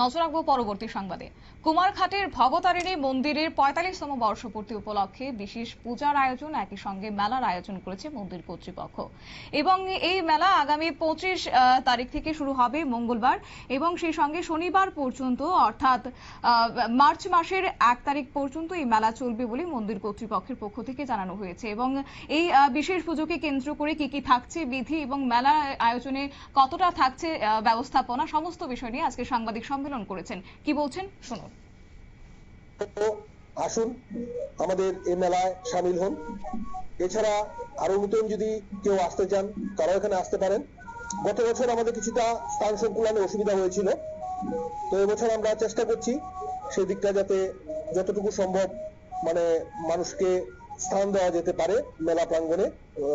নজর রাখব পরবর্তী সংবাদে। কুমারঘাটের ভবতারিণী মন্দিরের পঁয়তাল্লিশতম বর্ষপূর্তি উপলক্ষে বিশেষ পূজার আয়োজন, একই সঙ্গে মেলার আয়োজন করেছে মন্দির কর্তৃপক্ষ। এবং এই মেলা আগামী পঁচিশ তারিখ থেকে শুরু হবে মঙ্গলবার এবং সেই সঙ্গে শনিবার পর্যন্ত, অর্থাৎ মার্চ মাসের এক তারিখ পর্যন্ত এই মেলা চলবে বলে মন্দির কর্তৃপক্ষের পক্ষ থেকে জানানো হয়েছে। এবং এই বিশেষ পুজোকে কেন্দ্র করে কি কি থাকছে, বিধি এবং মেলা আয়োজনে কতটা থাকছে ব্যবস্থাপনা, সমস্ত বিষয় নিয়ে আজকে সাংবাদিক সম্মেলন করেছেন। কি বলছেন? শুনুন। আসুন, আমাদের এই মেলায় সামিল হন। এছাড়া আরও নতুন যদি কেউ আসতে চান, তারাও এখানে আসতে পারেন। গত বছর আমাদের কিছুটা স্থান সংকুলানে অসুবিধা হয়েছিল। তো এবছর আমরা চেষ্টা করছি সেই দিকটা যাতে যতটুকু সম্ভব মানে মানুষকে স্থান দেওয়া যেতে পারে মেলা প্রাঙ্গণে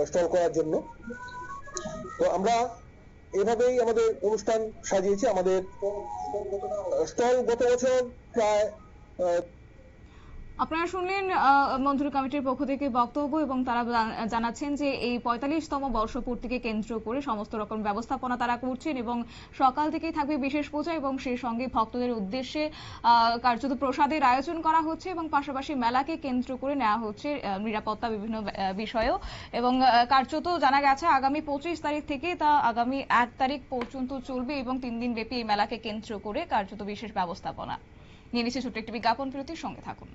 স্টল করার জন্য। তো আমরা এভাবেই আমাদের অনুষ্ঠান সাজিয়েছি আমাদের। স্টল গত বছর প্রায় আপনারা শুনলেন মন্ত্রী কমিটির পক্ষ থেকে বক্তব্য এবং তারা জানাচ্ছেন যে এই পঁয়তাল্লিশতম বর্ষপূর্তিকে কেন্দ্র করে সমস্ত রকম ব্যবস্থাপনা তারা করছেন এবং সকাল থেকেই থাকবে বিশেষ পূজা এবং সেই সঙ্গে ভক্তদের উদ্দেশ্যে কার্যত প্রসাদের আয়োজন করা হচ্ছে এবং পাশাপাশি মেলাকে কেন্দ্র করে নেওয়া হচ্ছে নিরাপত্তা বিভিন্ন বিষয়েও এবং কার্যত জানা গেছে আগামী পঁচিশ তারিখ থেকে তা আগামী এক তারিখ পর্যন্ত চলবে এবং তিন দিন ব্যাপী এই মেলাকে কেন্দ্র করে কার্যত বিশেষ ব্যবস্থাপনা। নিয়ে নিচ্ছে ছোট্ট একটি বিজ্ঞাপন বিরতির সঙ্গে থাকুন।